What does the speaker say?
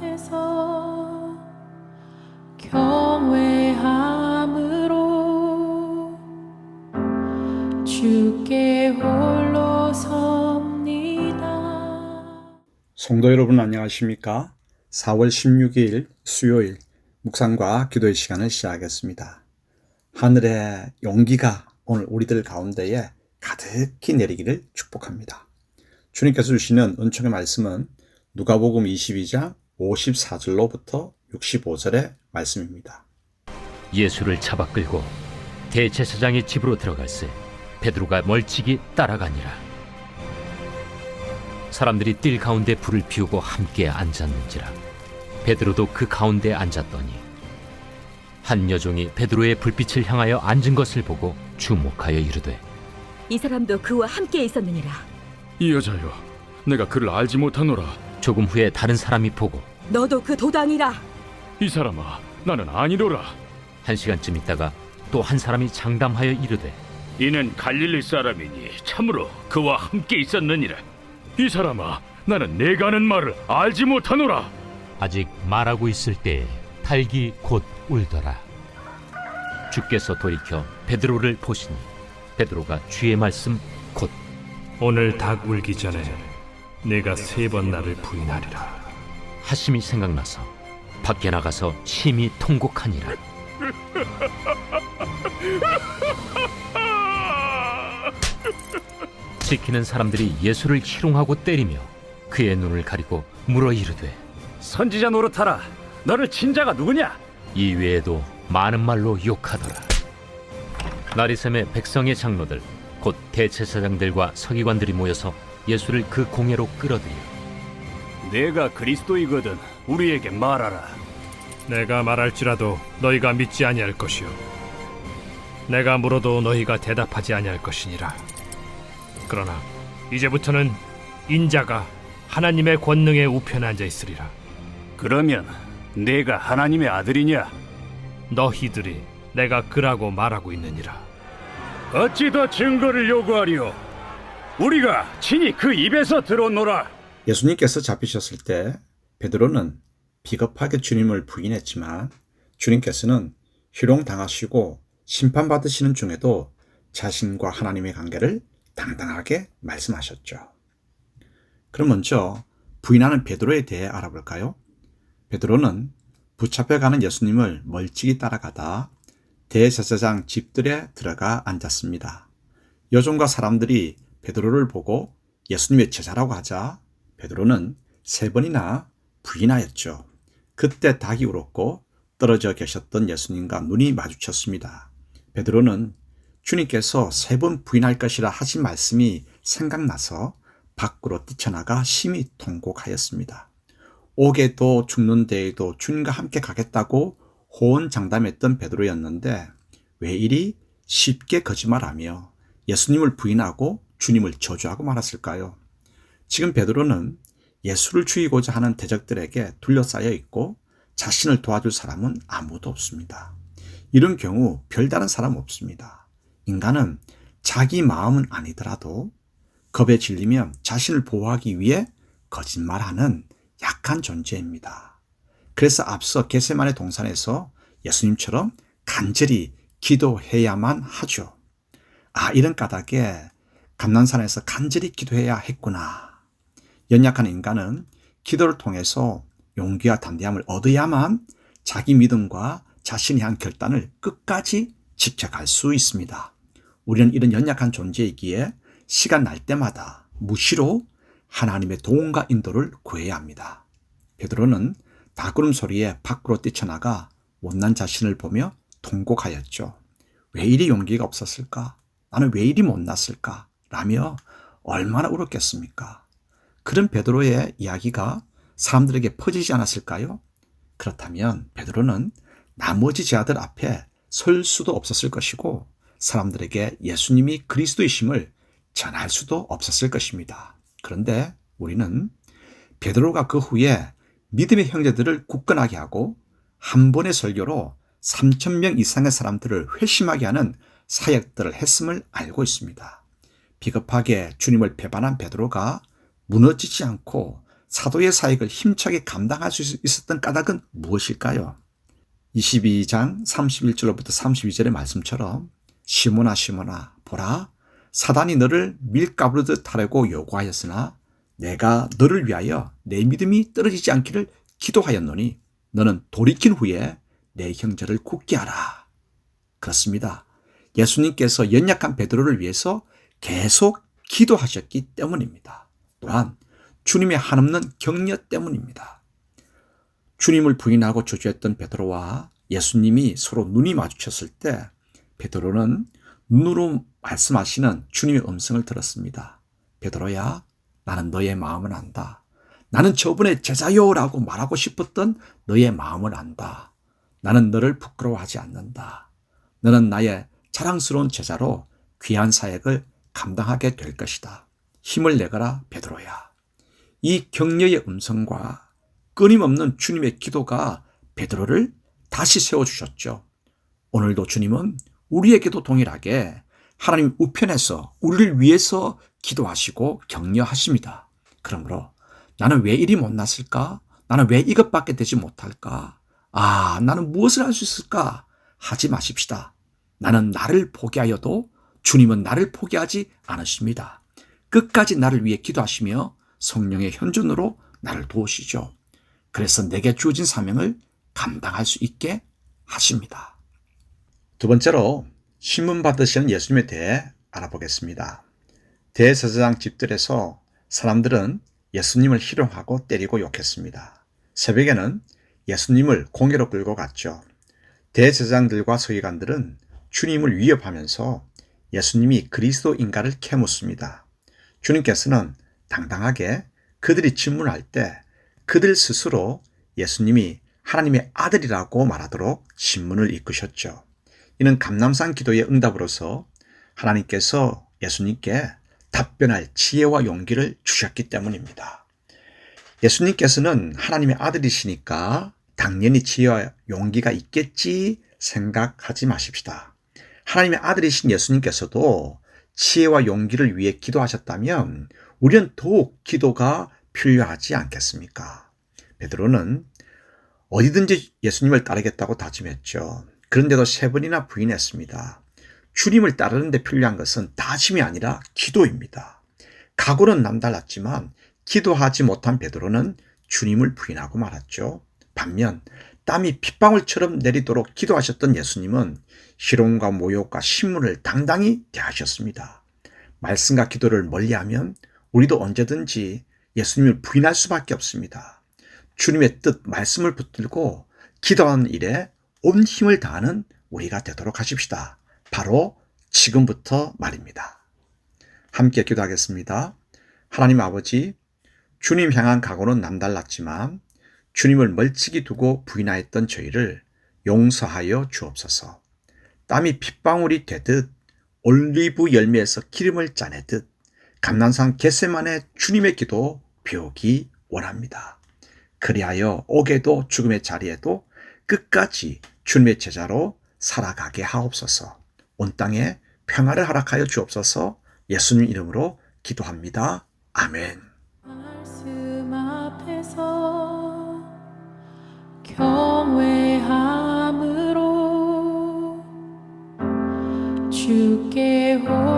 앞에서 경외함으로 주께 홀로 섭니다. 성도 여러분 안녕하십니까? 4월 16일 수요일 묵상과 기도의 시간을 시작하겠습니다. 하늘의 용기가 오늘 우리들 가운데에 가득히 내리기를 축복합니다. 주님께서 주시는 은총의 말씀은 누가복음 22장 54절로부터 65절의 말씀입니다. 예수를 잡아 끌고 대제사장의 집으로 들어갈새 베드로가 멀찍이 따라가니라 사람들이 뜰 가운데 불을 피우고 함께 앉았는지라 베드로도 그 가운데 앉았더니 한 여종이 베드로의 불빛을 향하여 앉은 것을 보고 주목하여 이르되 이 사람도 그와 함께 있었느니라. 이 여자여, 내가 그를 알지 못하노라. 조금 후에 다른 사람이 보고 너도 그 도당이라. 이 사람아, 나는 아니로라. 한 시간쯤 있다가 또 한 사람이 장담하여 이르되 이는 갈릴리 사람이니 참으로 그와 함께 있었느니라. 이 사람아, 나는 내가 하는 말을 알지 못하노라. 아직 말하고 있을 때에 닭이 곧 울더라. 주께서 돌이켜 베드로를 보시니 베드로가 주의 말씀 곧 오늘 닭 울기 전에 내가 세 번 나를 부인하리라. 하심이 생각나서 밖에 나가서 심히 통곡하니라. 지키는 사람들이 예수를 희롱하고 때리며 그의 눈을 가리고 물어 이르되 선지자 노릇하라. 너를 친자가 누구냐? 이 외에도 많은 말로 욕하더라. 나리샘의 백성의 장로들 곧 대제사장들과 서기관들이 모여서 예수를 그 공회로 끌어들여 내가 그리스도이거든. 우리에게 말하라. 내가 말할지라도 너희가 믿지 아니할 것이요. 내가 물어도 너희가 대답하지 아니할 것이니라. 그러나 이제부터는 인자가 하나님의 권능의 우편에 앉아 있으리라. 그러면 내가 하나님의 아들이냐? 너희들이 내가 그라고 말하고 있느니라. 어찌 더 증거를 요구하리요? 우리가 친히 그 입에서 들었노라. 예수님께서 잡히셨을 때 베드로는 비겁하게 주님을 부인했지만 주님께서는 희롱당하시고 심판받으시는 중에도 자신과 하나님의 관계를 당당하게 말씀하셨죠. 그럼 먼저 부인하는 베드로에 대해 알아볼까요? 베드로는 붙잡혀가는 예수님을 멀찍이 따라가다 대제사장 집들에 들어가 앉았습니다. 여종과 사람들이 베드로를 보고 예수님의 제자라고 하자 베드로는 세 번이나 부인하였죠. 그때 닭이 울었고 떨어져 계셨던 예수님과 눈이 마주쳤습니다. 베드로는 주님께서 세 번 부인할 것이라 하신 말씀이 생각나서 밖으로 뛰쳐나가 심히 통곡하였습니다. 옥에도 죽는 데에도 주님과 함께 가겠다고 호언장담했던 베드로였는데 왜 이리 쉽게 거짓말하며 예수님을 부인하고 주님을 저주하고 말았을까요? 지금 베드로는 예수를 죽이고자 하는 대적들에게 둘러싸여 있고 자신을 도와줄 사람은 아무도 없습니다. 이런 경우 별다른 사람 없습니다. 인간은 자기 마음은 아니더라도 겁에 질리면 자신을 보호하기 위해 거짓말하는 약한 존재입니다. 그래서 앞서 게세만의 동산에서 예수님처럼 간절히 기도해야만 하죠. 아, 이런 까닭에 감난산에서 간절히 기도해야 했구나. 연약한 인간은 기도를 통해서 용기와 담대함을 얻어야만 자기 믿음과 자신이 한 결단을 끝까지 지켜갈 수 있습니다. 우리는 이런 연약한 존재이기에 시간 날 때마다 무시로 하나님의 도움과 인도를 구해야 합니다. 베드로는 다구름 소리에 밖으로 뛰쳐나가 못난 자신을 보며 통곡하였죠. 왜 이리 용기가 없었을까? 나는 왜 이리 못났을까? 라며 얼마나 울었겠습니까? 그런 베드로의 이야기가 사람들에게 퍼지지 않았을까요? 그렇다면 베드로는 나머지 제자들 앞에 설 수도 없었을 것이고 사람들에게 예수님이 그리스도이심을 전할 수도 없었을 것입니다. 그런데 우리는 베드로가 그 후에 믿음의 형제들을 굳건하게 하고 한 번의 설교로 3천 명 이상의 사람들을 회심하게 하는 사역들을 했음을 알고 있습니다. 비겁하게 주님을 배반한 베드로가 무너지지 않고 사도의 사역을 힘차게 감당할 수 있었던 까닭은 무엇일까요? 22장 31절로부터 32절의 말씀처럼 시몬아 시몬아 보라 사단이 너를 밀가부르듯 하려고 요구하였으나 내가 너를 위하여 내 믿음이 떨어지지 않기를 기도하였노니 너는 돌이킨 후에 내 형제를 굳게 하라. 그렇습니다. 예수님께서 연약한 베드로를 위해서 계속 기도하셨기 때문입니다. 또한 주님의 한없는 격려 때문입니다. 주님을 부인하고 저주했던 베드로와 예수님이 서로 눈이 마주쳤을 때 베드로는 눈으로 말씀하시는 주님의 음성을 들었습니다. 베드로야, 나는 너의 마음을 안다. 나는 저번에 제자요라고 말하고 싶었던 너의 마음을 안다. 나는 너를 부끄러워하지 않는다. 너는 나의 자랑스러운 제자로 귀한 사역을 감당하게 될 것이다. 힘을 내거라, 베드로야. 이 격려의 음성과 끊임없는 주님의 기도가 베드로를 다시 세워 주셨죠. 오늘도 주님은 우리에게도 동일하게 하나님 우편에서 우리를 위해서 기도하시고 격려하십니다. 그러므로 나는 왜 이리 못났을까? 나는 왜 이것밖에 되지 못할까? 아, 나는 무엇을 할 수 있을까? 하지 마십시다. 나는 나를 포기하여도 주님은 나를 포기하지 않으십니다. 끝까지 나를 위해 기도하시며 성령의 현존으로 나를 도우시죠. 그래서 내게 주어진 사명을 감당할 수 있게 하십니다. 두 번째로 신문 받으시는 예수님에 대해 알아보겠습니다. 대제사장 집들에서 사람들은 예수님을 희롱하고 때리고 욕했습니다. 새벽에는 예수님을 공회로 끌고 갔죠. 대제사장들과 서기관들은 주님을 위협하면서 예수님이 그리스도인가를 캐묻습니다. 주님께서는 당당하게 그들이 질문할 때 그들 스스로 예수님이 하나님의 아들이라고 말하도록 신문을 이끄셨죠. 이는 감남산 기도의 응답으로서 하나님께서 예수님께 답변할 지혜와 용기를 주셨기 때문입니다. 예수님께서는 하나님의 아들이시니까 당연히 지혜와 용기가 있겠지 생각하지 마십시다. 하나님의 아들이신 예수님께서도 지혜와 용기를 위해 기도하셨다면 우리는 더욱 기도가 필요하지 않겠습니까? 베드로는 어디든지 예수님을 따르겠다고 다짐했죠. 그런데도 세 번이나 부인했습니다. 주님을 따르는데 필요한 것은 다짐이 아니라 기도입니다. 각오는 남달랐지만 기도하지 못한 베드로는 주님을 부인하고 말았죠. 반면 땀이 핏방울처럼 내리도록 기도하셨던 예수님은 희롱과 모욕과 신문을 당당히 대하셨습니다. 말씀과 기도를 멀리하면 우리도 언제든지 예수님을 부인할 수밖에 없습니다. 주님의 뜻, 말씀을 붙들고 기도하는 일에 온 힘을 다하는 우리가 되도록 하십시다. 바로 지금부터 말입니다. 함께 기도하겠습니다. 하나님 아버지, 주님 향한 각오는 남달랐지만 주님을 멀찍이 두고 부인하였던 저희를 용서하여 주옵소서. 땀이 핏방울이 되듯 올리브 열매에서 기름을 짜내듯 감난산 겟세만의 주님의 기도 배우기 원합니다. 그리하여 옥에도 죽음의 자리에도 끝까지 주님의 제자로 살아가게 하옵소서. 온 땅에 평화를 허락하여 주옵소서. 예수님 이름으로 기도합니다. 아멘. 경외함으로 주께 호